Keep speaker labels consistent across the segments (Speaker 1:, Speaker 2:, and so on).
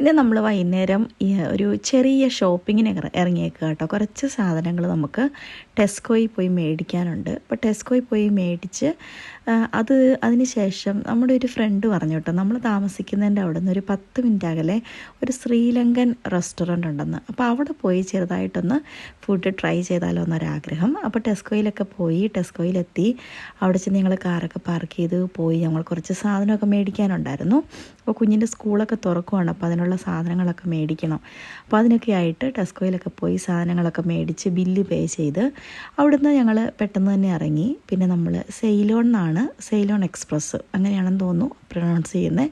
Speaker 1: ഇനി നമ്മൾ വൈകുന്നേരം ഒരു ചെറിയ ഷോപ്പിങ്ങിന് ഇറ- ഇറങ്ങിയേക്കുക കേട്ടോ. കുറച്ച് സാധനങ്ങൾ നമുക്ക് ടെസ്കോയിൽ പോയി മേടിക്കാനുണ്ട്. അപ്പോൾ ടെസ്കോയിൽ പോയി മേടിച്ച് അത് അതിന് ശേഷം നമ്മുടെ ഒരു ഫ്രണ്ട് പറഞ്ഞു കേട്ടോ നമ്മൾ താമസിക്കുന്നതിന്റെ അവിടെ നിന്ന് ഒരു പത്ത് മിനിറ്റ് അകലെ ഒരു ശ്രീലങ്കൻ റെസ്റ്റോറന്റ് ഉണ്ടെന്ന്. അപ്പോൾ അവിടെ പോയി ചെറുതായിട്ടൊന്ന് ഫുഡ് ട്രൈ ചെയ്താലോ എന്നൊരാഗ്രഹം. അപ്പോൾ ടെസ്കോയിലൊക്കെ പോയി ടെസ്കോയിലെത്തി അവിടെ ചെന്ന് ഞങ്ങൾ കാറൊക്കെ പാർക്ക് ചെയ്ത് പോയി. ഞങ്ങൾ കുറച്ച് സാധനമൊക്കെ മേടിക്കാനുണ്ടായിരുന്നു. അപ്പോൾ കുഞ്ഞിന്റെ സ്കൂളൊക്കെ തുറക്കുവാണ്. അപ്പോൾ അതിനുള്ള സാധനങ്ങളൊക്കെ മേടിക്കണം. അപ്പോൾ അതിനൊക്കെ ആയിട്ട് ടെസ്കോയിലൊക്കെ പോയി സാധനങ്ങളൊക്കെ മേടിച്ച് ബില്ല് പേ ചെയ്ത് അവിടുന്ന് ഞങ്ങൾ പെട്ടെന്ന് തന്നെ ഇറങ്ങി. പിന്നെ നമ്മൾ സെയിലോൺ എന്നാണ് സെയിലോൺ എക്സ്പ്രസ് അങ്ങനെയാണെന്ന് തോന്നുന്നു പ്രൊണൗൺസ് ചെയ്യുന്നത്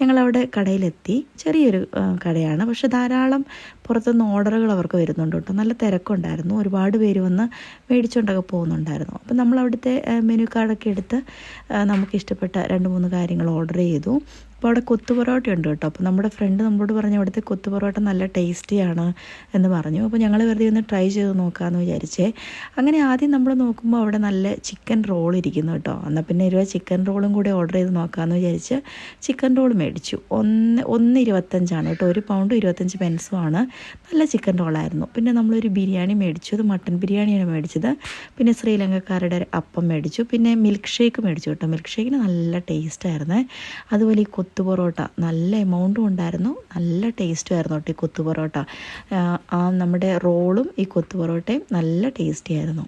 Speaker 1: ഞങ്ങളവിടെ കടയിലെത്തി. ചെറിയൊരു കടയാണ്. പക്ഷെ ധാരാളം പുറത്തുനിന്ന് ഓർഡറുകൾ അവർക്ക് വരുന്നുണ്ട് കേട്ടോ. നല്ല തിരക്കുണ്ടായിരുന്നു. ഒരുപാട് പേര് വന്ന് മേടിച്ചുകൊണ്ടൊക്കെ പോകുന്നുണ്ടായിരുന്നു. അപ്പം നമ്മൾ അവിടുത്തെ മെനു കാർഡൊക്കെ എടുത്ത് നമുക്കിഷ്ടപ്പെട്ട രണ്ട് മൂന്ന് കാര്യങ്ങൾ ഓർഡർ ചെയ്തു. അപ്പോൾ അവിടെ കൊത്തു പൊറോട്ട ഉണ്ട് കേട്ടോ. അപ്പോൾ നമ്മുടെ ഫ്രണ്ട് നമ്മളോട് പറഞ്ഞു അവിടുത്തെ കൊത്തു പൊറോട്ട നല്ല ടേസ്റ്റിയാണ് എന്ന് പറഞ്ഞു. അപ്പോൾ ഞങ്ങൾ വെറുതെ ഒന്ന് ട്രൈ ചെയ്ത് നോക്കാമെന്ന് വിചാരിച്ചേ. അങ്ങനെ ആദ്യം നമ്മൾ നോക്കുമ്പോൾ അവിടെ നല്ല ചിക്കൻ റോൾ ഇരിക്കുന്നു കേട്ടോ. എന്നാൽ പിന്നെ ഇരുപത് ചിക്കൻ റോളും കൂടി ഓർഡർ ചെയ്ത് നോക്കാമെന്ന് വിചാരിച്ച് ചിക്കൻ റോൾ മേടിച്ചു. ഒന്ന് ഒന്ന് ഇരുപത്തഞ്ചാണ് കേട്ടോ. ഒരു പൗണ്ടും ഇരുപത്തഞ്ച് പെൻസും ആണ്. നല്ല ചിക്കൻ റോളായിരുന്നു പിന്നെ നമ്മളൊരു ബിരിയാണി മേടിച്ചു. അത് മട്ടൻ ബിരിയാണിയാണ് മേടിച്ചത്. പിന്നെ ശ്രീലങ്കക്കാരുടെ അപ്പം മേടിച്ചു. പിന്നെ മിൽക്ക് ഷേക്ക് മേടിച്ചു കേട്ടോ. മിൽക്ക് ഷേക്കിന് നല്ല ടേസ്റ്റായിരുന്നു അതുപോലെ ഈ പൊറോട്ട. നല്ല എമൗണ്ടും ഉണ്ടായിരുന്നു. നല്ല ടേസ്റ്റും ആയിരുന്നു കേട്ടോ ഈ കൊത്തു പൊറോട്ട. നമ്മുടെ റോളും ഈ കൊത്തു പൊറോട്ടയും നല്ല ടേസ്റ്റി ആയിരുന്നു.